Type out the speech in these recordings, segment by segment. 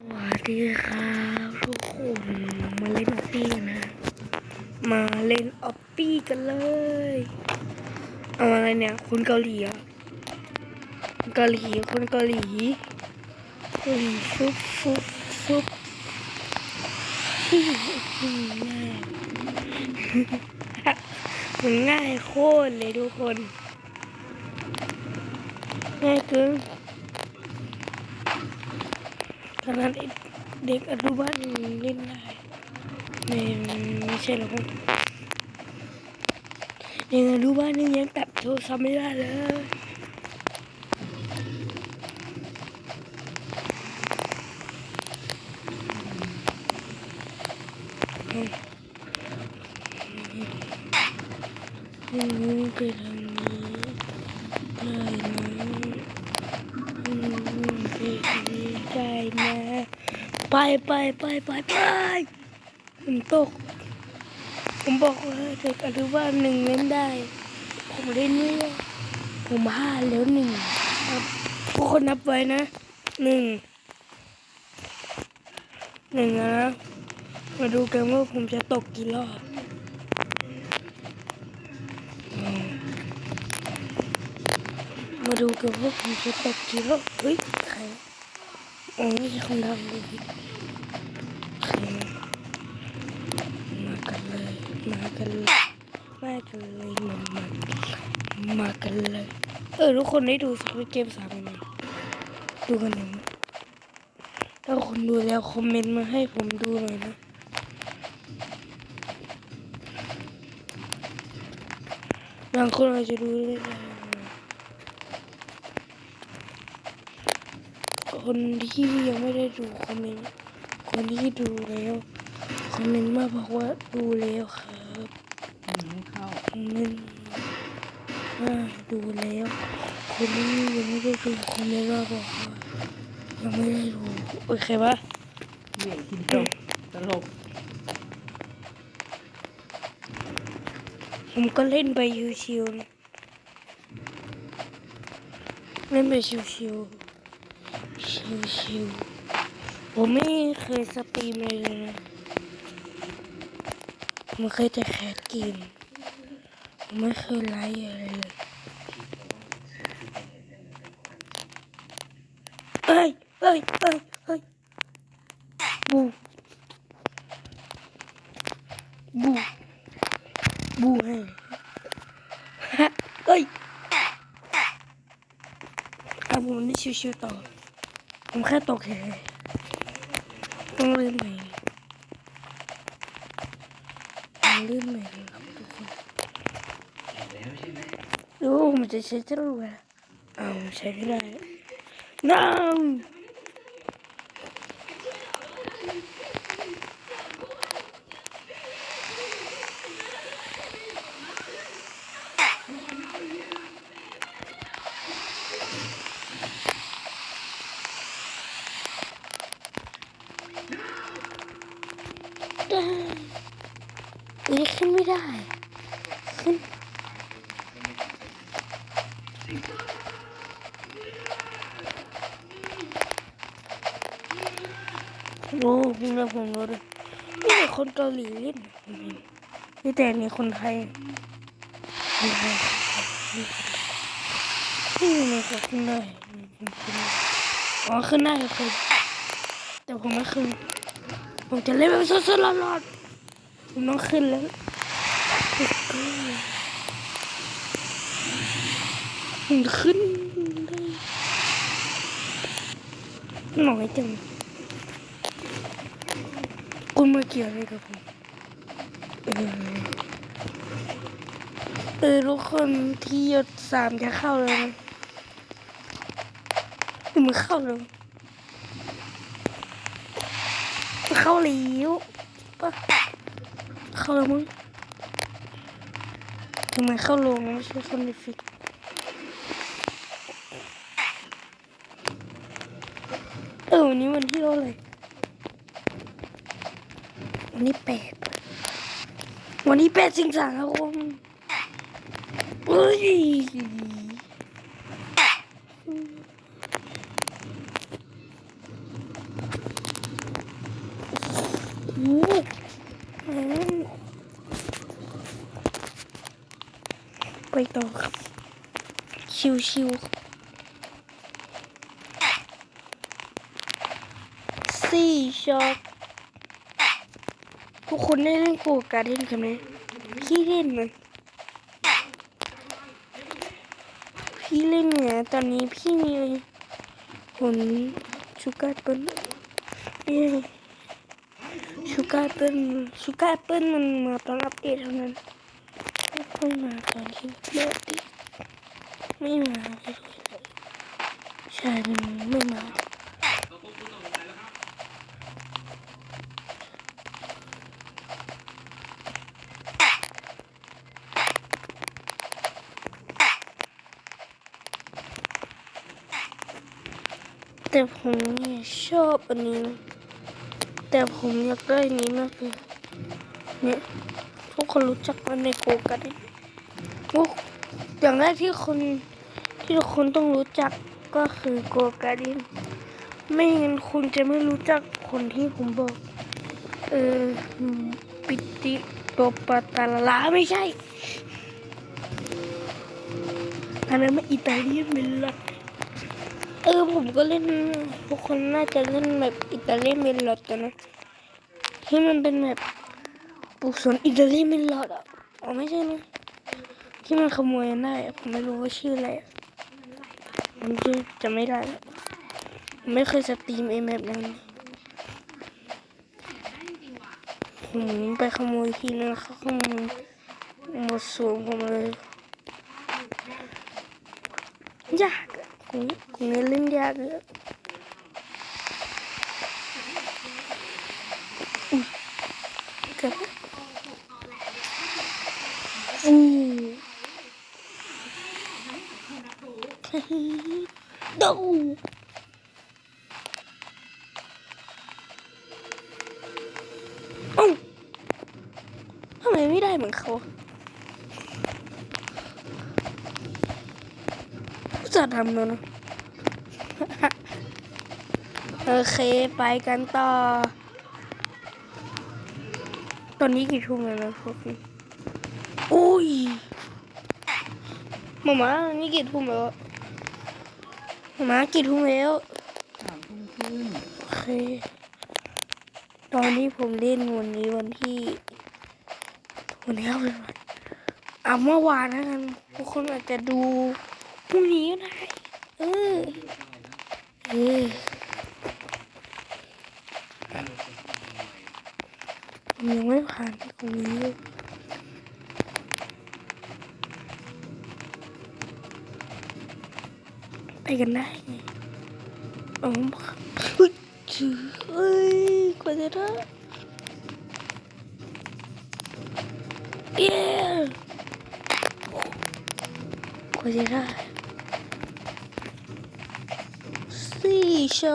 สวัสดีครับทุกคนมาเล่นออปปี้กันนะ มาเล่นออปปี้กันเลย เอาอะไรเนี่ยคนเกาหลีอะเกาหลีคนเกาหลีเกาหลีฟุบฟุบฟุบง่ายมันง่ายโคตรเลยทุกคน ง่ายเกิน ขนาดเด็กอนุบาลยังเล่นได้ไม่ไม่ใช่หรอกเด็กอนุบาลยังยังแตะโทรศัพท์ไม่ได้เลยอืมไไปไปไปไปไปผมตก ผมบอกว่าเด็กอนุบาลหนึ่งเล่นได้ ผมเล่นไม่ได้ผมห้าแล้วหนึ่งครับทุกคนนับไว้นะหนึ่งหนึ่งนะ มาดูกันว่าผมจะตกกี่รอบมมาดูกันว่าผมจะตกกี่รอบเฮ้ยใครอ๋อไม่ใช่คนดังเลย กันเลยมากันเลยมามามากันเลย เออทุกคนได้ดูสควิตเกมสามไหมดูกันหน่อยนะถ้าคนดูแล้วคอมเมนต์มาให้ผมดูหน่อยนะบางคนอาจจะดูได้ไคนที่ยังไม่ได้ดูคอมเมนต์คนที่ดูแล้วคอมเมนต์มาบอกว่าดูแล้วครับไม่เข้า คอมเมนต์มาดูแล้ว คนที่ยังไม่ได้ดูคอมเมนต์มาบอกว่ายังไม่ได้ดูโอเคปะเบียดทีเดียวตลกผมก็เล่นไปชิวๆนะเล่นไปชิวๆชิวๆผมไม่เคยสตรีมเลยเลยนะผมเคยแต่แคสเกมผม ไม่เคยไลฟ์อะไรเลยเอ้ยเอ้ยเอ้ยเอ้ยบูบูบูให้ฮะเอ้ยเอาผมนี่ชิวๆต่อผมแค่ตกแค่ต้องเล่นใหม่ต้องเล่นใหม่เลยครับทุกคน ดูผมจะใช้จร ดอ้าวใช้ไม่ได้ no ได้เอ้ยขึ้นไม่ผมรู้ด้วยนี่คนเกาหลีเล่นนี่แต่นี่คนไทยคนไทยนี่มันก็ขึ้นได้ผมขึ้นได้อ๋อขึ้นได้ก็คือแต่ผมไม่ขึ้น ผมจะเล่นแบบสดๆร้อนๆผมต้องขึ้นแล้วผมขึ้นได้หน่อยจัง คุณมาเกี่ยวอะไรกับผมเออเออทุกคนที่ยดสามจะเข้าแล้วนะหรือมันเข้าแล้วเข้าแล้วปะเข้าแล้วมั้งทำไมเข้าลงไม่ใช่เข้าในฟิกเออวันนี้วันที่เท่าไหร่ วันนี้แปดวันนี้แปดสิงหาครับผมเฮ้ยโอ้ไปต่อครับ ชิวๆครับสี่ช็อต ทุกคนได้เล่นโกการเด้นกันไหมพี่เล่นไหมพี่เล่นเนี่ยตอนนี้พี่มีผลชูการ์เปิ้ลชูการ์เปิ้ลชูการ์เปิ้ลมันมาตอนอัปเดตเท่านั้นไม่ค่อยมาตอนที่เลิกดิไม่มาใช่มันไม่มา แต่ผมเนี่ยชอบอันนี้นะแต่ผมอยากได้อันนี้มากเลยเนี่ยทุกคนรู้จักมันในโกกันดิโอ้อย่างแรกที่คนที่ทุกคนต้องรู้จักก็คือโกการดินไม่งั้นคุณจะไม่รู้จักคนที่ผมบอก เออปิติโตปาตาลาไม่ใช่อันนั้นมันอิตาเลียนเมลอด เออผมก็เล่นทุกคนน่าจะเล่นแบบอิตาเลียนเมลอดกันนะที่มันเป็นแบบปลูกสนอิตาเลียนเมลอดอะอ๋อไม่ใช่นะที่มันขโมยกันได้ผมไม่รู้ว่าชื่ออะไรผมจะจะไม่ได้ไม่เคยสตรีมเอแบบนั้นผมไปขโมยทีนึงเขาขโมยหมดสวนผมเลยยาก อะกูกูเนี่ยเล่นยากเลยอุ๊ยเกือบแล้วอู้ดูเอ้ทำไมไม่ได้เหมือนเขา จะทำแล้วนะโอเคไปกันต่อ ตอนนี้กี่ทุ่มแล้วนะพวกนี้อุ้ยมามานี่กี่ทุ่มแล้วมามากี่ทุ่มแล้วสามทุ่มครึ่งโอเคตอนนี้ผมเล่นวันนี้วันที่วันนี้เอาเป็นวันอะเมื่อวานนะกันทุกคนอาจจะดู พรุ่งนี้ก็ได้ เออ เออผมยังไม่ผ่านตรงนี้ไปกันได้ไงอ๋อเฮ้ยจือเอ้ยกว่าจะได้เย้กว่าจะได้ สี่ช็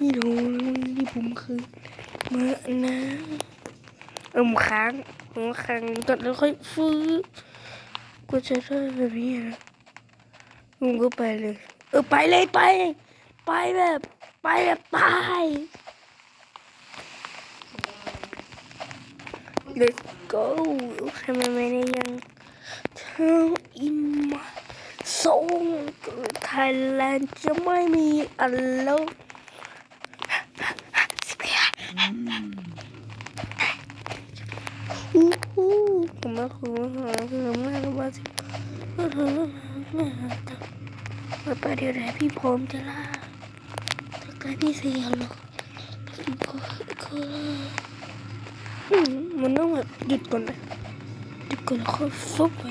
กโตะอุ้ยจะผมทำไมอะงงไงก็ไม่รู้ลูกมันกงที่ต้องโทรมาบ้านที่ที่ผมคือมานะเอิมค้างผมค้างก่อนแล้วค่อยฟื้นก็จะได้แบบนี้นะลุงก็ไปเลย เออไปเลยไป ไปแบบ ไปแบบตาย Let's go ทำไมไม่ได้ยัง Turn in my ส่งไทยแลนด์จะไม่มีอันแล้ว ผมมาคุยมาคุยมาคุยมาสิมาไปเดี๋ยวไหนพี่พร้อมจะล่าถ้าใครพี่เสียหรอกก็ก็อืมมันต้องแบบหยุดก่อนนะหยุดก่อนแล้วค่อยฟุบไป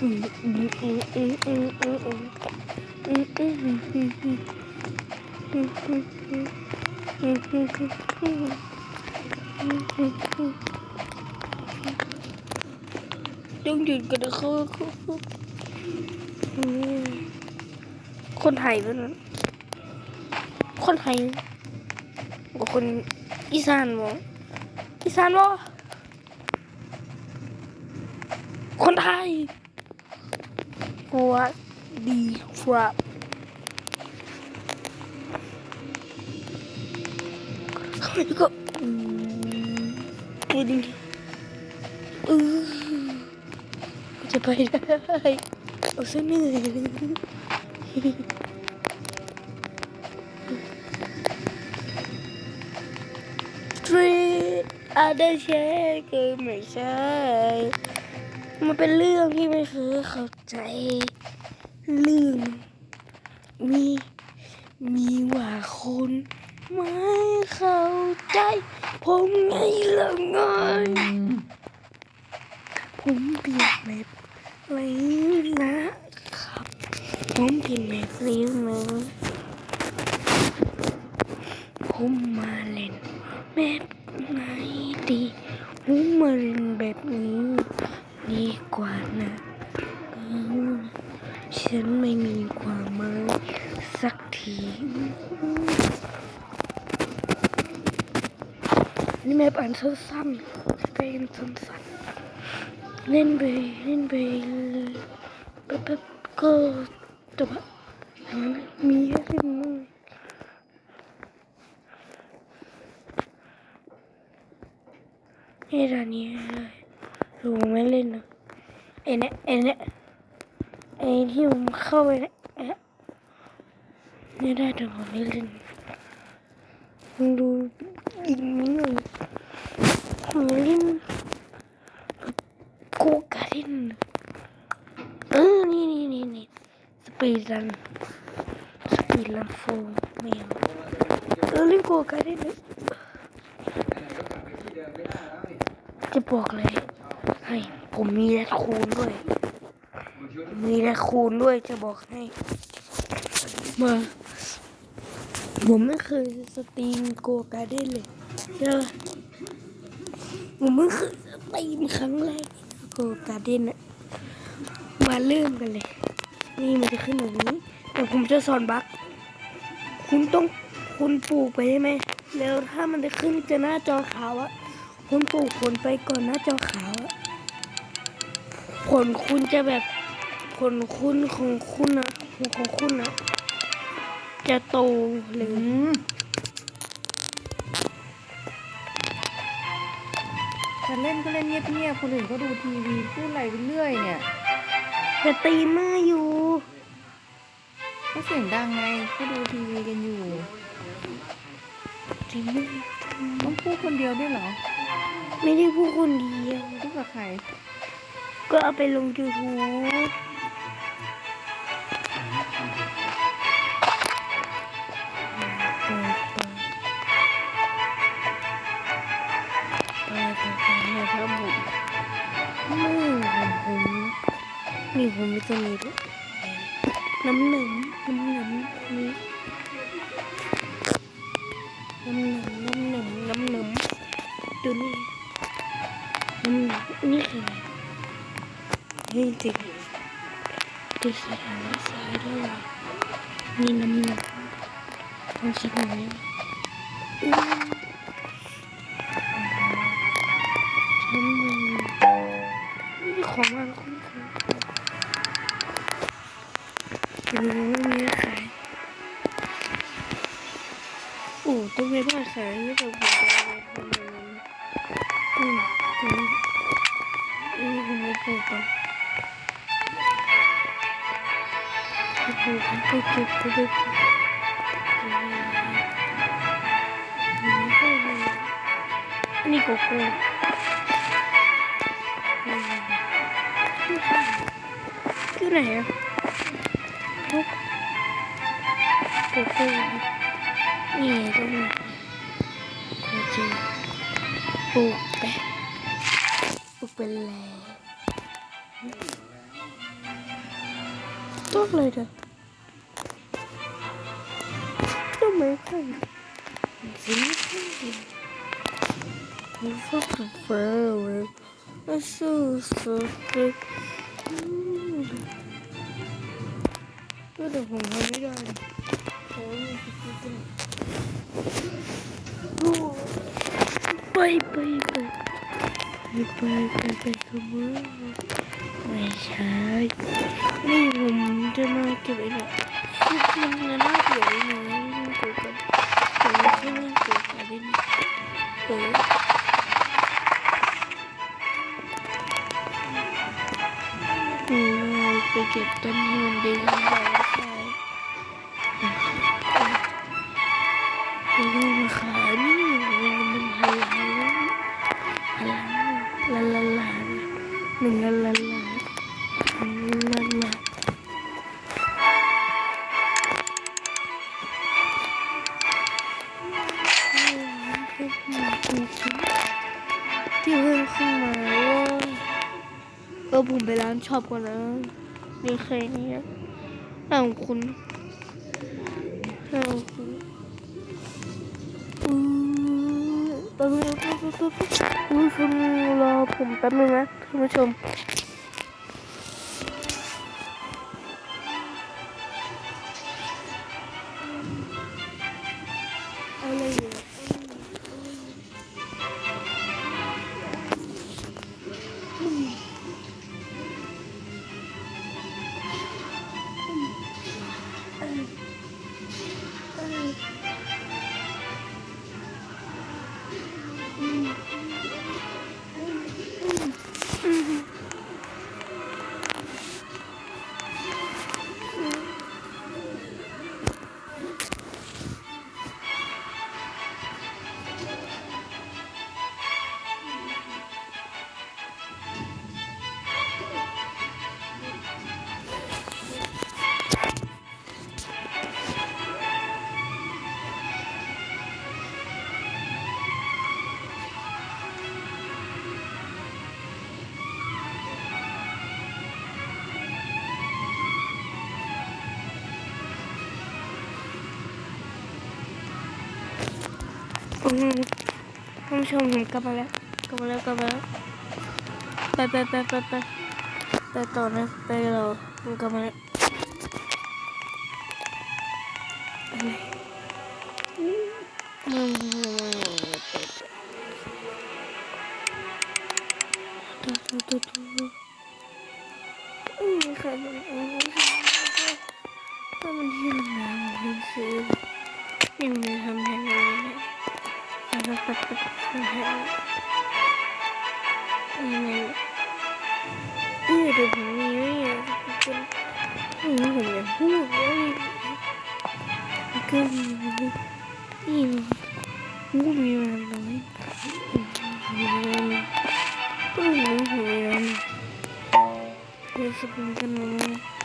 อืมอืมอืมอืมอืมอืมอืมอืมอืมอืมอืมอืมอืมอืมอืมอืมอืมอืมอืม ต้องหยุดกันนะเขาเขาเขาอืมคนไทยด้วยนะคนไทยกับคนอีสานบ่อีสานบ่คนไทยสวัสดีครับแล้วก็อื ไปได้เอาซะเหนื่อยเลยสตรีอาเดเชคไม่ใช่ มันเป็นเรื่องที่ไม่เคยเข้าใจ เรื่องมีมีว่าคนไม่เข้าใจ ผมไงละไงผมเปลี่ยนแบ บแล้นะครับผมเปลี่ยนแบบแล้วนะผมมาเล่นแบบไหนดีผมมาเล่นแบบนี้ดีกว่านะเออฉันไม่มีความหมายสักทีนี่แม่อ่านสั้นๆเป็นสั้นๆ เล่นไปเล่นไปแป๊บๆก็จบอะมีแค่เล่นน้อยไอ้ด่านนี้เลยรู้ไม่เล่นนะไอ้เนี่ยไอ้เนี่ยไอ้ที่ผมเข้าไปเนี่ยไอ้เนี่ไม่ได้แต่ผมไม่เล่นมึงดูอีกนิดหน่อยผมเล่น กการ์ด้นเออนี่นี่นี่นี่สปีดรันสปีดรันโฟมไม่เอาเออเล่นโกการ์ด้นจะบอกเลยให้ผมมีแรดคูณด้วย มีแรดคูณด้วยจะบอกให้ มาผมไม่เคยสตรีมโกการ์เด้นเลยเจอผมไม่เคยสตรีมครั้งแรก โกการ์เด้นมาเริ่มกันเลย นี่มันจะขึ้นแบบนี้แต่ผมจะสอนบั๊กคุณต้องคุณปลูกไปใช่ไหมแล้วถ้ามันจะขึ้นจะหน้าจอขาวอะคุณปลูกผลไปก่อนหน้าจอขาวอะผลคุณจะแบบผลคุณของคุณอะของคุณอะจะโตเลอื จะเล่นก็เล่นเงียบๆคนอื่นก็ดูทีวีพูดอะไรไปเรื่อยเนี่ยจะตีมืออยู่ ก็เสียงดังไงก็ดูทีวีกันอยู่ตีมือต้องพูดคนเดียวด้วยเหรอ ไม่ได้พูดคนเดียวพูดกับใคร ก็เอาไปลงยูทูบ นี่ผมมีตัวนี้ด้วยน้ำหนึ่งน้ำหนึ่งนี่น้ำหนึ่งน้ำหนึ่งน้ำหนึ่งดูนี่น้ำหนึ่งนี่คืออะไรนี่ติดติดสถานะซ้ายด้วยนี่น้ำหนักต้องสักหน่อยอืม 何ここ来るなよここいいねどうもこっちボーペ ปเก็บอันนี้โกโก้คือไหนอะโกโก้นี่ตรงนี้โคจีปลูกไปปลูกไปแล้วต้นเลยเด้อต้นไม้พันธุ์สีพันธุ์ I'm fucking forever. I'm so stupid. ก็เดี๋ยวผมทำไม่ได้โอ้ยไปไปไปไป ไปไปไปขโมยไม่ใช่นี่ผมจะมาเก็บไอ้เนี่ยมันมันน่าเกลียดไอ้นี่ยมันเกิดกันผมไม่ใช่เรื่องเกิดอะไรนี่เออนี่ไปเก็บต้นที่มันดีกันไปใช่แล้วก็มาขาย นึ่งล้านล้านล้านล้านล้านที่เพิ่งขึ้นมาว่าเออผมไปร้านช็อปก่อนนะนี่เคยนี่นะหน้าของคุณน้าของคุณอืมแป๊บนึงแป๊บนึงแป๊บนึงคุณ ผมแป๊บนึงนะท่านผู้ชม อืมท่านผู้ชมผมกลับมาแล้วกลับมาแล้วกลับมาแล้วไปไปไปไปไปไปต่อนะไปเราผมกลับมาแล้วอะไรอืมตัวตัวตัวตัวอืมใครมันอืมถ้ามันที่มันหนาวมันซื้อยังไม่ทำแทนเลยนะไงเออเดี๋ยวผมมีไว้อะเป็นนี่ผมอยากพูดแล้วนี่ก็มีนี่มูมีมาน้อย ก็มี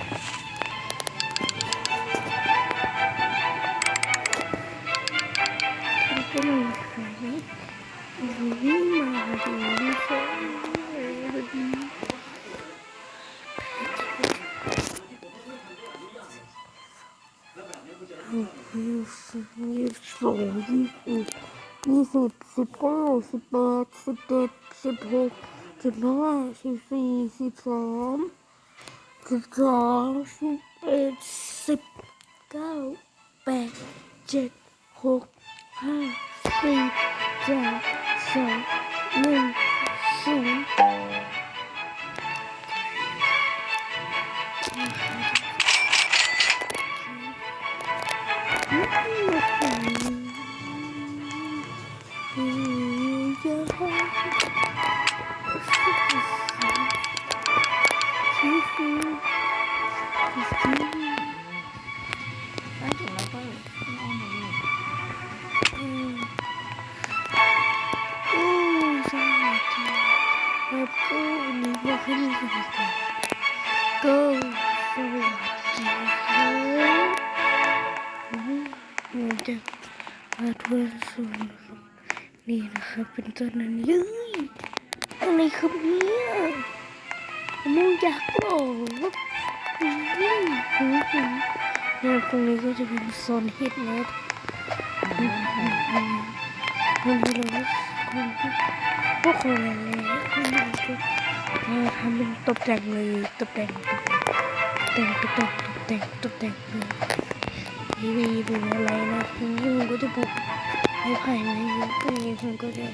สิบยี่สิบสองยี่สิบยี่สิบสิบเก้าสิบแปดสิบเจ็ดสิบหกสิบห้าสิบสี่สิบสามสิบสองสิบเอ็ดสิบเก้าแปดเจ็ดหกห้าสี่สามสองหนึ่งศูนย์ มันมีเราคนที่พวกคนอะไรเนี่ยก็มาทำเป็นตกแต่งเลยตกแต่งตกแต่งตกแต่งตกแต่งตกแต่งเลยทีวีหรือะไรนะทีนี้มันก็จะปลูกไม้ไผ่ไว้เยอะตรงนี้มันก็จะ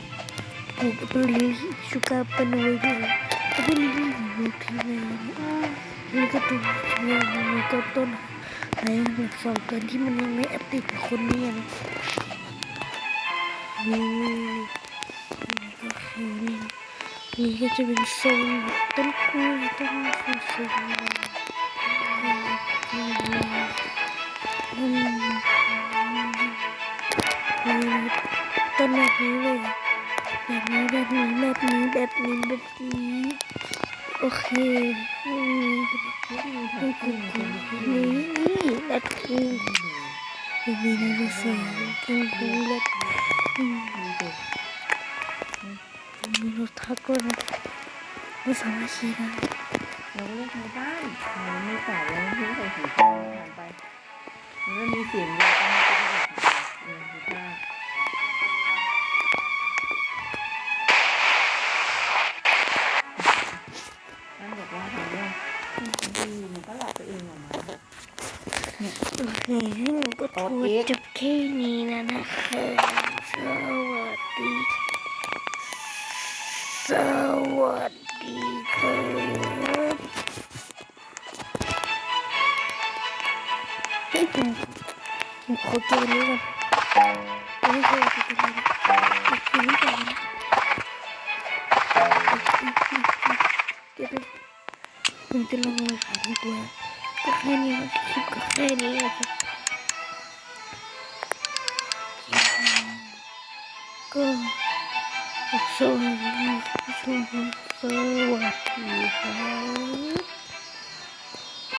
ปลูกแอปเปิลลิงชูการ์ปนไว้ด้วยแอปเปิลลิงปลูกที่ไหนนี่ก็ต้นเนี่ยมันก็ต้นไหนแบบสองต้นที่มันยังไม่แอปติดกับคนนี้นะ นี่นี่ก็คือนี่นี่ก็จะเป็นโซนต้นกล้วยต้นฟูซต้นแบบนี้เลยแบบนี้แบบนี้แบบนี้แบบนี้แบบนี้โอเคนี่นี่คือนี่นี่แบบนี้มีในรูปสวยกินกูแบบ มีรถทักด้วยนะไม่สามารถขี่ได้เราเรียกในบ้านมันมีสายแล้วทิ้งใส่หูฟังผ่านไปมันก็มีเสียงอยู่ตรงนี้ก็ได้เออคือถ้าตั้งบอกว่าทำเรื่องดีมันก็หลับไปเองออกมาโอเคให้หนูก็พูดจบแค่นี้นะนะคะ สวัสดีสวัสดีครับเฮ้ยผมผมขอเก็บอันนี้ก่อนอันนี้คืออะไรกันนะอันนี้ก่อนนะเก็บไปผมจะลงมาขายตัวก็แค่นี้นะคลิปก็แค่นี้นะครับ